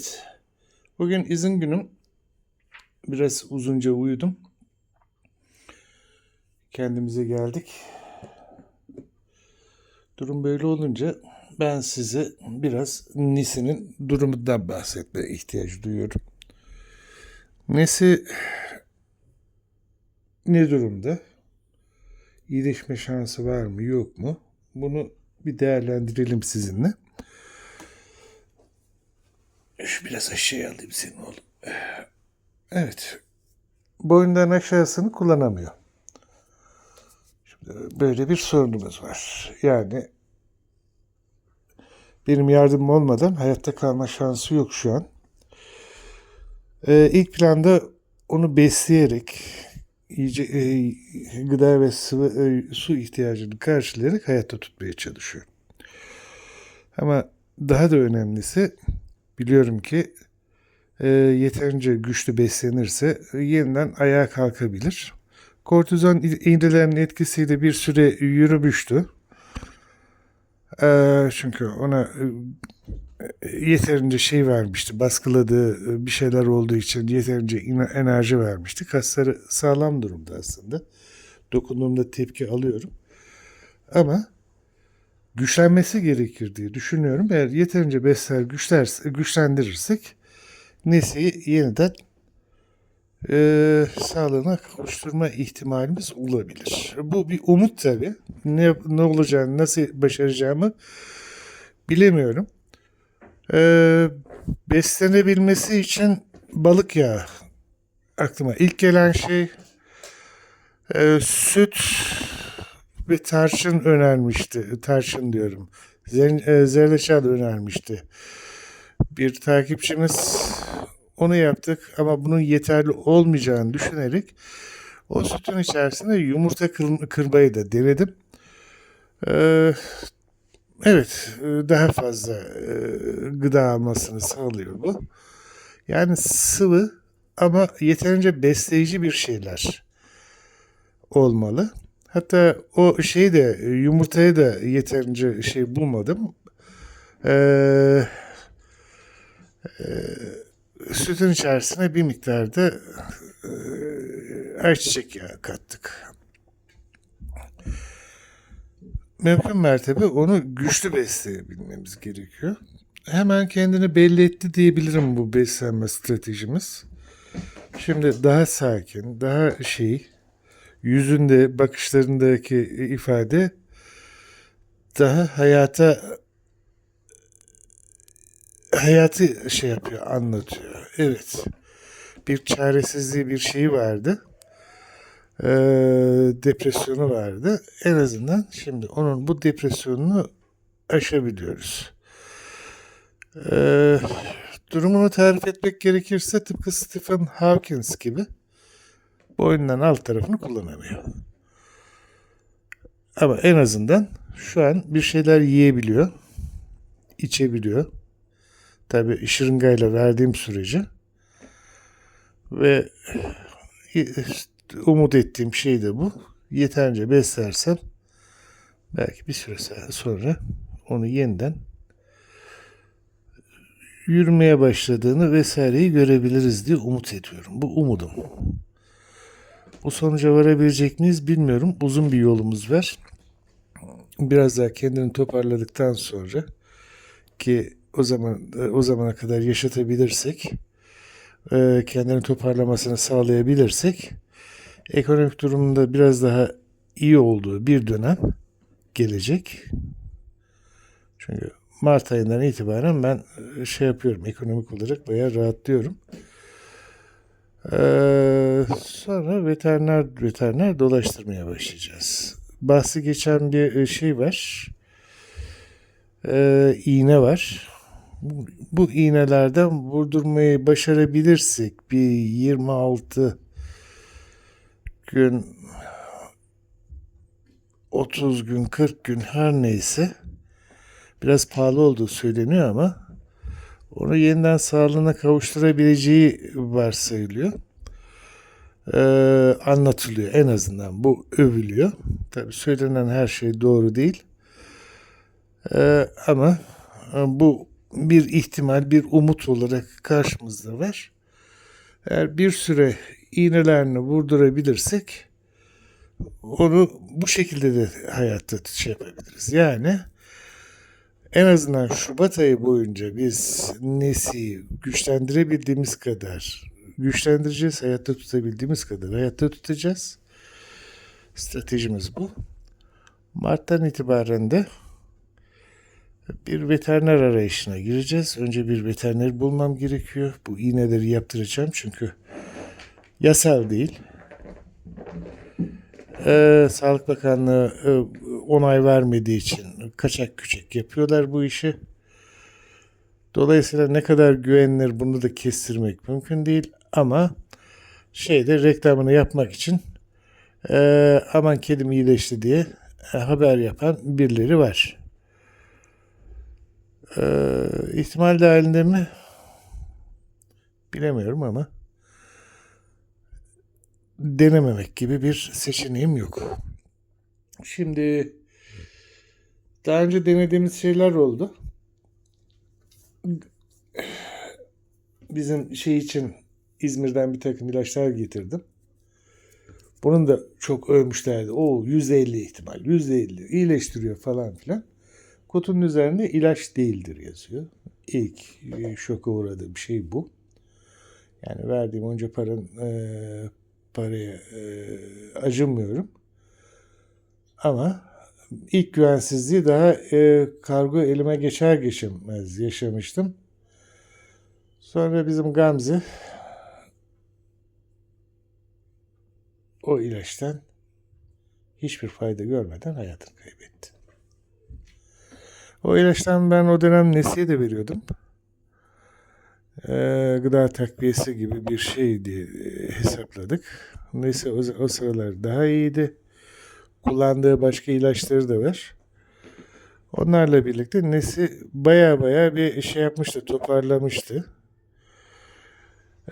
Evet. Bugün izin günüm. Biraz uzunca uyudum. Kendimize geldik. Durum böyle olunca ben size biraz Nesi'nin durumundan bahsetmeye ihtiyacı duyuyorum. Nesi ne durumda? İyileşme şansı var mı yok mu? Bunu bir değerlendirelim sizinle. Şu biraz aşağıya alayım seni oğlum. Evet. Boyundan aşağısını kullanamıyor. Şimdi böyle bir sorunumuz var. Yani benim yardımım olmadan hayatta kalma şansı yok şu an. Ee, ilk planda onu besleyerek iyice e, gıda ve sıvı e, su ihtiyacını karşılayarak hayatta tutmaya çalışıyor. Ama daha da önemlisi biliyorum ki e, yeterince güçlü beslenirse e, yeniden ayağa kalkabilir. Kortizon iğnelerinin etkisiyle bir süre yürümüştü. E, çünkü ona e, yeterince şey vermişti, baskıladığı e, bir şeyler olduğu için yeterince enerji vermişti. Kasları sağlam durumda aslında. Dokunduğumda tepki alıyorum. Ama güçlenmesi gerekir diye düşünüyorum. Eğer yeterince besler güçler, güçlendirirsek Nesi'yi yeniden e, sağlığına kavuşturma ihtimalimiz olabilir. Bu bir umut tabii. Ne, ne olacağını, nasıl başaracağımı bilemiyorum. E, beslenebilmesi için balık yağı aklıma ilk gelen şey e, süt ve tarçın önermişti. Tarçın diyorum. E, zerdeçal önermişti. Bir takipçimiz onu yaptık ama bunun yeterli olmayacağını düşünerek o sütün içerisine yumurta kır, kırmayı da denedim. Ee, evet, e, daha fazla e, gıda almasını sağlıyor bu. Yani sıvı ama yeterince besleyici bir şeyler olmalı. Hatta o şeyi de yumurtayı da yeterince şey bulmadım. Ee, e, sütün içerisine bir miktarda e, ayçiçek yağı kattık. Mümkün mertebe onu güçlü besleyebilmemiz gerekiyor. Hemen kendini belli etti diyebilirim bu beslenme stratejimiz. Şimdi daha sakin, daha şey, yüzünde, bakışlarındaki ifade daha hayata hayatı şey yapıyor, anlatıyor. Evet. Bir çaresizliği bir şeyi vardı. Ee, depresyonu vardı. En azından şimdi onun bu depresyonunu aşabiliyoruz. Ee, durumunu tarif etmek gerekirse tıpkı Stephen Hawkins gibi boynundan alt tarafını kullanamıyor. Ama en azından şu an bir şeyler yiyebiliyor, içebiliyor. Tabi şırıngayla verdiğim sürece ve umut ettiğim şey de bu. Yeterince beslersem belki bir süre sonra onu yeniden yürümeye başladığını vesaireyi görebiliriz diye umut ediyorum. Bu umudum. Bu sonuca varabilecek miyiz bilmiyorum. Uzun bir yolumuz var. Biraz daha kendini toparladıktan sonra ki o zaman o zamana kadar yaşatabilirsek, e, kendini toparlamasını sağlayabilirsek, ekonomik durumunda biraz daha iyi olduğu bir dönem gelecek. Çünkü Mart ayından itibaren ben e, şey yapıyorum, ekonomik olarak bayağı rahatlıyorum. Ee, sonra veteriner veteriner dolaştırmaya başlayacağız. Bahsi geçen bir e, şey var. Ee, iğne var. Bu, bu iğnelerden vurdurmayı başarabilirsek bir 26 gün 30 gün 40 gün her neyse biraz pahalı olduğu söyleniyor ama onu yeniden sağlığına kavuşturabileceği varsayılıyor. Ee, anlatılıyor en azından bu övülüyor. Tabii söylenen her şey doğru değil. Ee, ama bu bir ihtimal, bir umut olarak karşımızda var. Eğer bir süre iğnelerini vurdurabilirsek onu bu şekilde de hayatta şey yapabiliriz. Yani en azından Şubat ayı boyunca biz Nesi'yi güçlendirebildiğimiz kadar güçlendireceğiz, hayatta tutabildiğimiz kadar hayatta tutacağız. Stratejimiz bu. Mart'tan itibaren de bir veteriner arayışına gireceğiz. Önce bir veteriner bulmam gerekiyor. Bu iğneleri yaptıracağım çünkü yasal değil. Ee, Sağlık Bakanlığı e, onay vermediği için kaçak küçük yapıyorlar bu işi. Dolayısıyla ne kadar güvenilir bunu da kestirmek mümkün değil ama şeyde reklamını yapmak için e, aman kedim iyileşti diye e, haber yapan birileri var. E, ihtimal dahilinde mi? Bilemiyorum ama denememek gibi bir seçeneğim yok. Şimdi daha önce denediğimiz şeyler oldu. Bizim şey için İzmir'den bir takım ilaçlar getirdim. Bunun da çok övmüşlerdi. O %50 ihtimal, %50 iyileştiriyor falan filan. Kutunun üzerinde ilaç değildir yazıyor. İlk e, şoka uğradığım şey bu. Yani verdiğim onca paranın e, paraya e, acımıyorum. Ama ilk güvensizliği daha e, kargo elime geçer geçmez yaşamıştım. Sonra bizim Gamze o ilaçtan hiçbir fayda görmeden hayatını kaybetti. O ilaçtan ben o dönem Nesi'ye de veriyordum. Ee, gıda takviyesi gibi bir şey diye e, hesapladık. Neyse o, o sıralar daha iyiydi. Kullandığı başka ilaçları da var. Onlarla birlikte Nesi baya baya bir şey yapmıştı, toparlamıştı.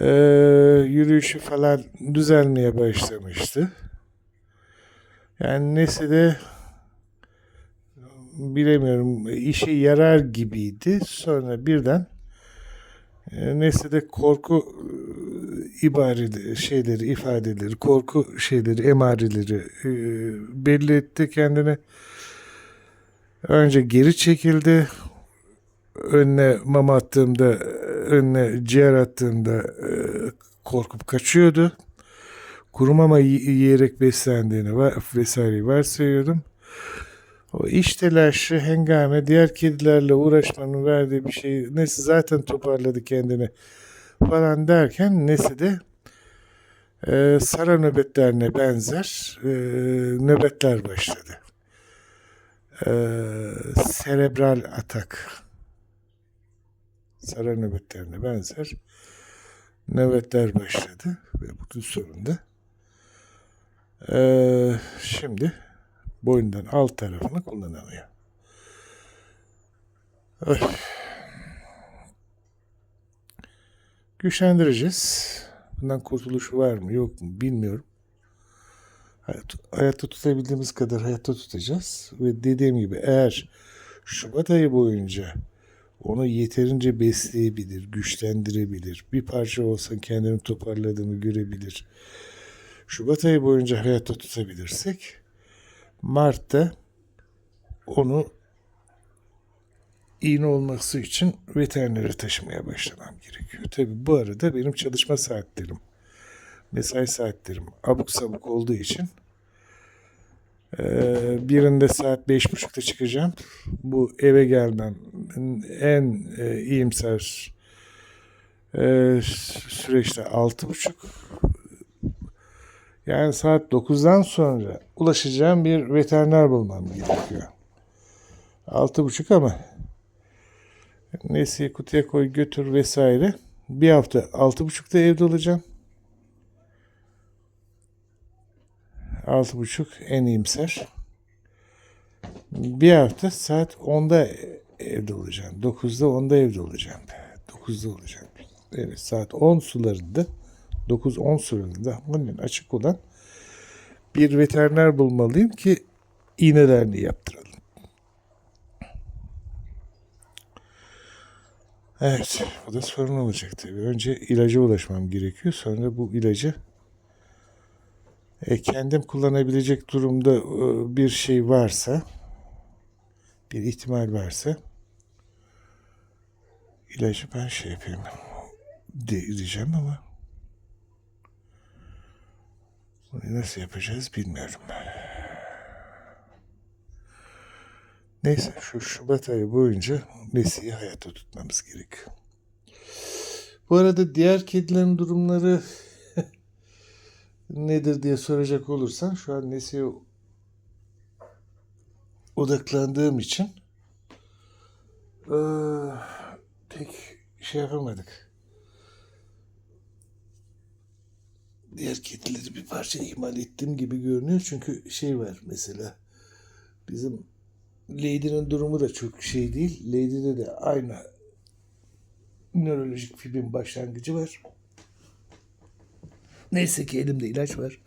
Ee, yürüyüşü falan düzelmeye başlamıştı. Yani Nesi de bilemiyorum işe yarar gibiydi. Sonra birden e, Nesne'de korku ibareleri, şeyleri, ifadeleri, korku şeyleri, emareleri e, belli etti kendini. Önce geri çekildi. Önüne mama attığımda, önüne ciğer attığımda e, korkup kaçıyordu. Kuru mama yiyerek beslendiğini var, vesaireyi varsayıyordum. O iş telaşı, hengame, diğer kedilerle uğraşmanın verdiği bir şey. Nesi zaten toparladı kendini falan derken Nesi de e, sara nöbetlerine benzer e, nöbetler başladı. E, serebral atak. Sara nöbetlerine benzer nöbetler başladı ve bunun sonunda e, şimdi boyundan alt tarafını kullanamıyor. Öf. Güçlendireceğiz. Bundan kurtuluşu var mı yok mu bilmiyorum. Hayat, hayatta tutabildiğimiz kadar hayatta tutacağız. Ve dediğim gibi eğer Şubat ayı boyunca onu yeterince besleyebilir, güçlendirebilir, bir parça olsa kendini toparladığını görebilir. Şubat ayı boyunca hayatta tutabilirsek Mart'ta onu iğne olması için veterinere taşımaya başlamam gerekiyor. Tabi bu arada benim çalışma saatlerim, mesai saatlerim abuk sabuk olduğu için birinde saat beş buçukta çıkacağım. Bu eve gelmem en iyimser süreçte altı buçuk. Yani saat 9'dan sonra ulaşacağım bir veteriner bulmam gerekiyor. Altı buçuk ama neyse kutuya koy götür vesaire. Bir hafta altı buçukta evde olacağım. Altı buçuk en iyimser. Bir hafta saat 10'da evde olacağım. 9'da 10'da evde olacağım. 9'da olacağım. Evet saat 10 sularında 9-10 sularında bunun açık olan bir veteriner bulmalıyım ki iğnelerini yaptıralım. Evet, bu da sorun olacak tabii. Önce ilaca ulaşmam gerekiyor. Sonra bu ilacı e, kendim kullanabilecek durumda e, bir şey varsa, bir ihtimal varsa ilacı ben şey yapayım diyeceğim ama bunu nasıl yapacağız bilmiyorum. Neyse şu Şubat ayı boyunca Nesi'yi hayatta tutmamız gerekiyor. Bu arada diğer kedilerin durumları nedir diye soracak olursan şu an Nesi'ye odaklandığım için eee, pek şey yapamadık. Diğer kedileri bir parça ihmal ettiğim gibi görünüyor. Çünkü şey var mesela bizim Lady'nin durumu da çok şey değil. Lady'de de aynı nörolojik fibrin başlangıcı var. Neyse ki elimde ilaç var.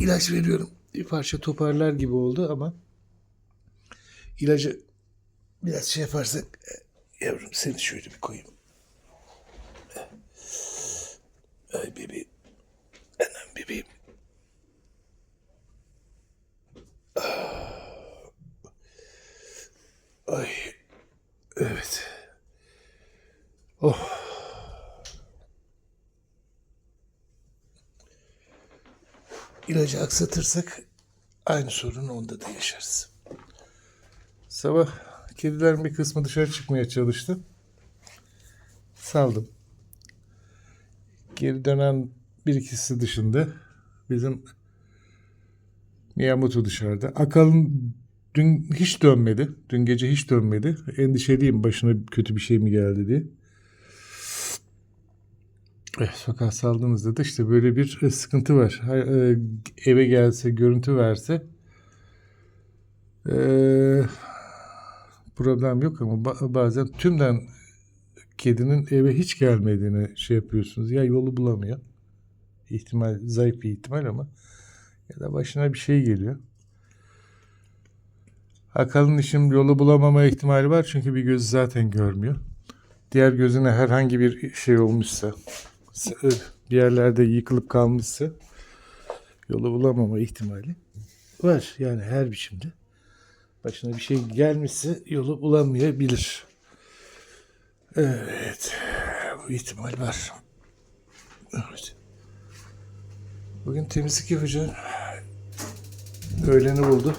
İlaç veriyorum. Bir parça toparlar gibi oldu ama ilacı biraz şey yaparsak e, yavrum seni şöyle bir koyayım. Ay bebeğim. Ay. Evet. Oh. İlacı aksatırsak aynı sorunu onda da yaşarız. Sabah kedilerin bir kısmı dışarı çıkmaya çalıştı. Saldım. Geri dönen bir ikisi dışında bizim Miyamoto dışarıda. Akalın dün hiç dönmedi. Dün gece hiç dönmedi. Endişeliyim başına kötü bir şey mi geldi diye. Eh, sokağa saldığınızda da işte böyle bir e, sıkıntı var. Ha- e, Eve gelse, görüntü verse problem yok ama ba- bazen tümden kedinin eve hiç gelmediğini şey yapıyorsunuz. Ya yolu bulamıyor. İhtimal, zayıf bir ihtimal ama ya da başına bir şey geliyor. Akalın işin yolu bulamama ihtimali var çünkü bir gözü zaten görmüyor. Diğer gözüne herhangi bir şey olmuşsa, bir yerlerde yıkılıp kalmışsa yolu bulamama ihtimali var. Yani her biçimde. Başına bir şey gelmişse yolu bulamayabilir. Evet. Bu ihtimal var. Evet. Bugün temizlik yapacağım. Öğleni buldu.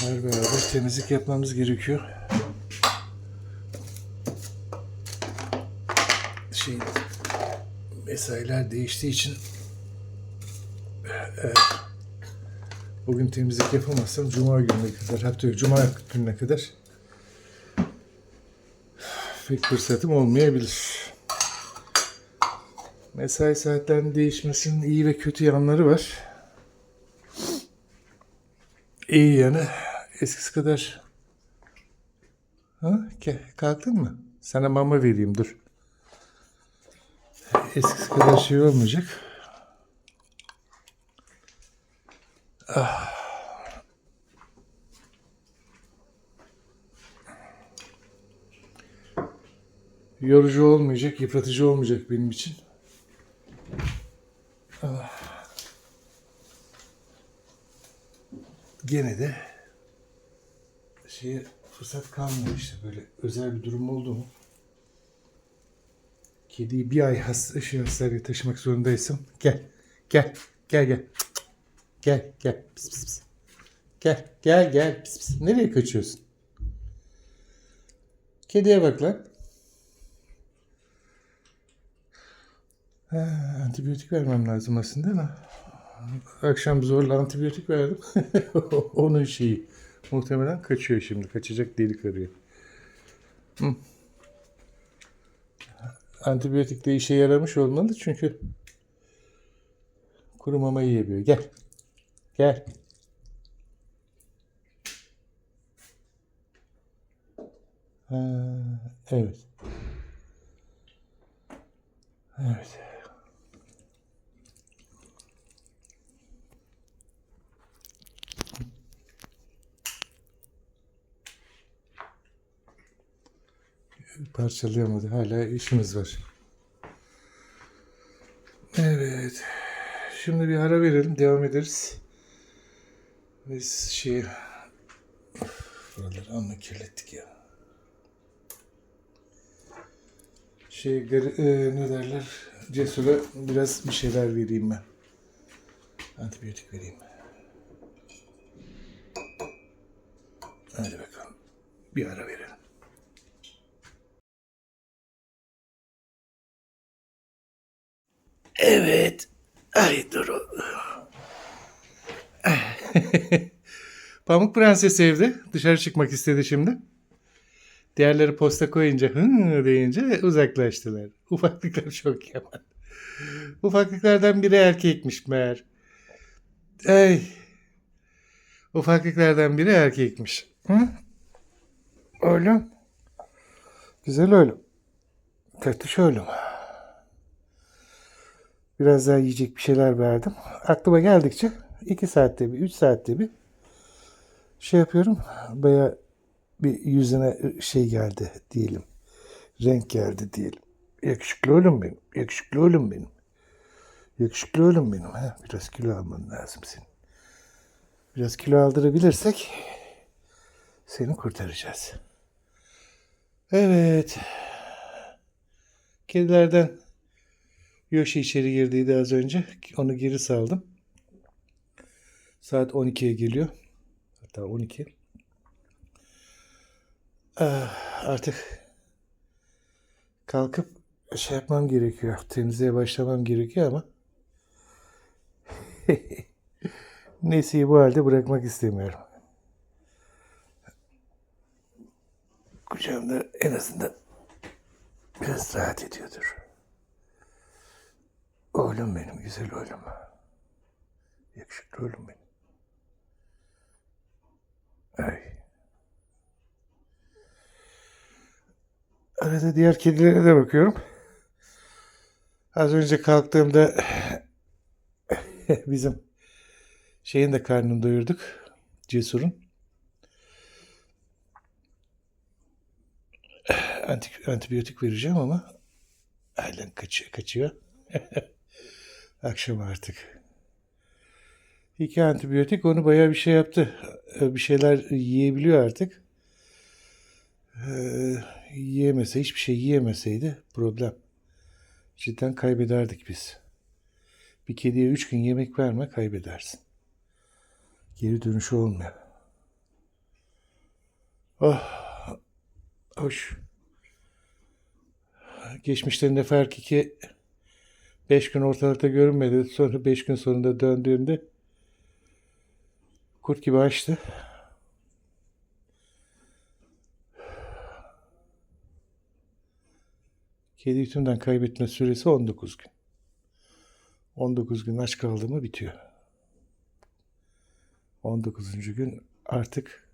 Her beraber temizlik yapmamız gerekiyor. Şey, mesailer değiştiği için eğer bugün temizlik yapamazsam Cuma gününe kadar, hatta Cuma gününe kadar pek fırsatım olmayabilir. Mesai saatlerinin değişmesinin iyi ve kötü yanları var. İyi yanı eskisi kadar... Ha? Kalktın mı? Sana mama vereyim dur. Eskisi kadar şey olmayacak. Ah. Yorucu olmayacak, yıpratıcı olmayacak benim için. gene de şeye fırsat kalmıyor işte böyle özel bir durum oldu mu? Kediyi bir ay hasta, şey, hastaneye taşımak zorundaysam gel gel gel gel gel gel pis pis pis. Gel gel gel pis pis. Nereye kaçıyorsun? Kediye bak lan. Ha, antibiyotik vermem lazım aslında ama Akşam zorla antibiyotik verdim. Onun şeyi. Muhtemelen kaçıyor şimdi. Kaçacak delik arıyor. Hı. Antibiyotik de işe yaramış olmalı çünkü kuru mama yiyemiyor. Gel. Gel. Ha, evet. Evet. Parçalayamadı. Hala işimiz var. Evet. Şimdi bir ara verelim. Devam ederiz. Biz şey buraları amma kirlettik ya. Şey e, ne derler? Cesur'a biraz bir şeyler vereyim ben. Antibiyotik vereyim. Hadi bakalım. Bir ara verelim. Evet. Ay dur. Pamuk Prenses evde. Dışarı çıkmak istedi şimdi. Diğerleri posta koyunca hı deyince uzaklaştılar. Ufaklıklar çok yaman. Ufaklıklardan biri erkekmiş meğer. Ay. Ufaklıklardan biri erkekmiş. Hı? Oğlum. Güzel oğlum. Tatlış oğlum. Biraz daha yiyecek bir şeyler verdim. Aklıma geldikçe 2 saatte bir, 3 saatte bir şey yapıyorum. Baya bir yüzüne şey geldi diyelim. Renk geldi diyelim. Yakışıklı oğlum benim. Yakışıklı oğlum benim. Yakışıklı oğlum benim. Ha? Biraz kilo alman lazım senin. Biraz kilo aldırabilirsek seni kurtaracağız. Evet. Kedilerden Yoshi içeri girdiydi az önce. Onu geri saldım. Saat 12'ye geliyor. Hatta 12. Ah, artık kalkıp şey yapmam gerekiyor. Temizliğe başlamam gerekiyor ama Nesi'yi bu halde bırakmak istemiyorum. Kucağımda en azından biraz rahat ediyordur. Oğlum benim, güzel oğlum. Yakışıklı oğlum benim. Ay. Arada diğer kedilere de bakıyorum. Az önce kalktığımda bizim şeyin de karnını doyurduk. Cesur'un. Antik, antibiyotik vereceğim ama halen kaçıyor. kaçıyor. Akşam artık. İki antibiyotik onu bayağı bir şey yaptı. Ee, Bir şeyler yiyebiliyor artık. Ee, yiyemese, hiçbir şey yiyemeseydi problem. Cidden kaybederdik biz. Bir kediye üç gün yemek verme kaybedersin. Geri dönüşü olmuyor. Oh, hoş. Geçmişte Nefer Kiki 5 gün ortalıkta görünmedi. Sonra 5 gün sonunda döndüğünde kurt gibi açtı. Kedi tümden kaybetme süresi 19 gün. 19 gün aç kaldı mı bitiyor. 19. gün artık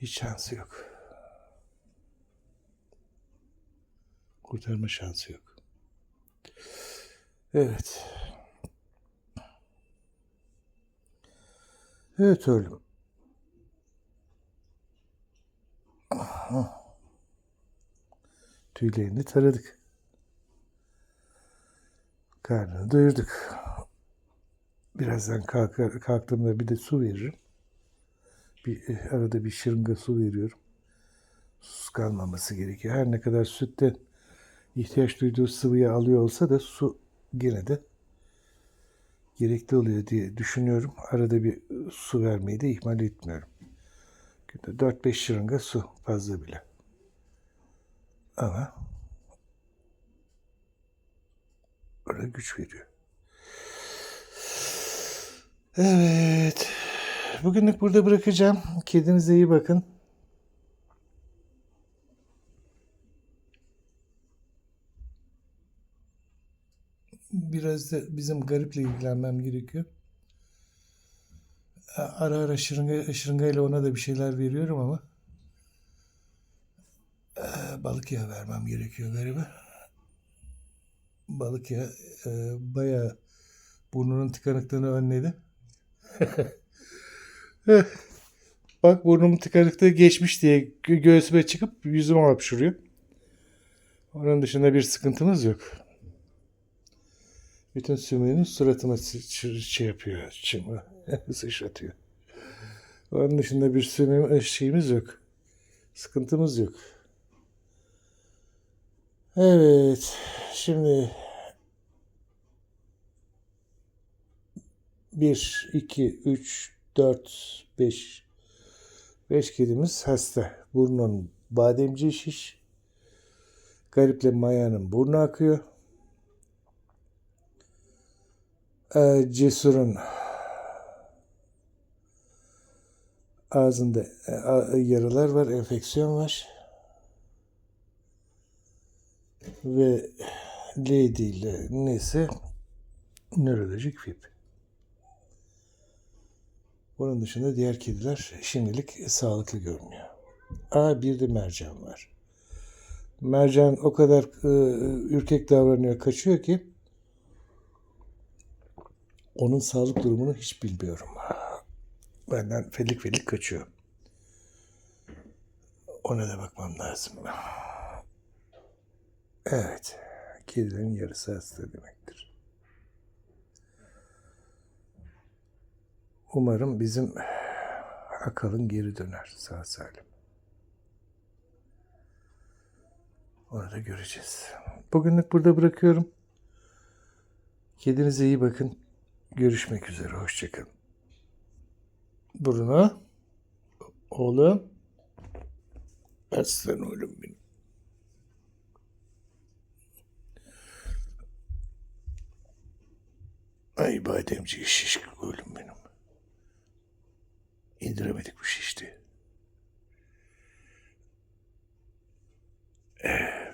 hiç şansı yok. Kurtarma şansı yok. Evet. Evet oğlum. Aha. Tüylerini taradık. Karnını doyurduk. Birazdan kalkar, kalktığımda bir de su veririm. Bir, e, arada bir şırınga su veriyorum. Sus kalmaması gerekiyor. Her ne kadar sütten ihtiyaç duyduğu sıvıyı alıyor olsa da su gene de gerekli oluyor diye düşünüyorum. Arada bir su vermeyi de ihmal etmiyorum. Günde 4-5 şırınga su fazla bile. Ama öyle güç veriyor. Evet. Bugünlük burada bırakacağım. Kedinize iyi bakın. Biraz da bizim gariple ilgilenmem gerekiyor. Ara ara şırınga, şırıngayla ona da bir şeyler veriyorum ama e, balık yağı vermem gerekiyor garibe. Balık yağı e, bayağı burnunun tıkanıklığını önledi. Bak burnumun tıkanıklığı geçmiş diye gö- göğsüme çıkıp yüzüme hapşuruyor. Onun dışında bir sıkıntımız yok. Bütün sümüğünü suratıma sı- ç- şey yapıyor. Çımı sıçratıyor. Onun dışında bir sümüğü şeyimiz yok. Sıkıntımız yok. Evet. Şimdi 1, 2, 3, 4, 5. 5 kedimiz hasta. Burnun bademciği şiş. Gariple Maya'nın burnu akıyor. Ee, Cesur'un ağzında e, a- yaralar var, enfeksiyon var. Ve Lady ile neyse nörolojik fib. Bunun dışında diğer kediler şimdilik sağlıklı görünüyor. Aa bir de mercan var. Mercan o kadar e, ürkek davranıyor, kaçıyor ki onun sağlık durumunu hiç bilmiyorum. Benden felik felik kaçıyor. Ona da bakmam lazım. Evet. Kedilerin yarısı hasta demektir. Umarım bizim akalın geri döner sağ salim. Onu da göreceğiz. Bugünlük burada bırakıyorum. Kedinize iyi bakın. Görüşmek üzere. Hoşçakalın. Bruno oğlu aslan oğlum benim. Ay bademci şişkin oğlum benim. İndiremedik bu şişti. Ee,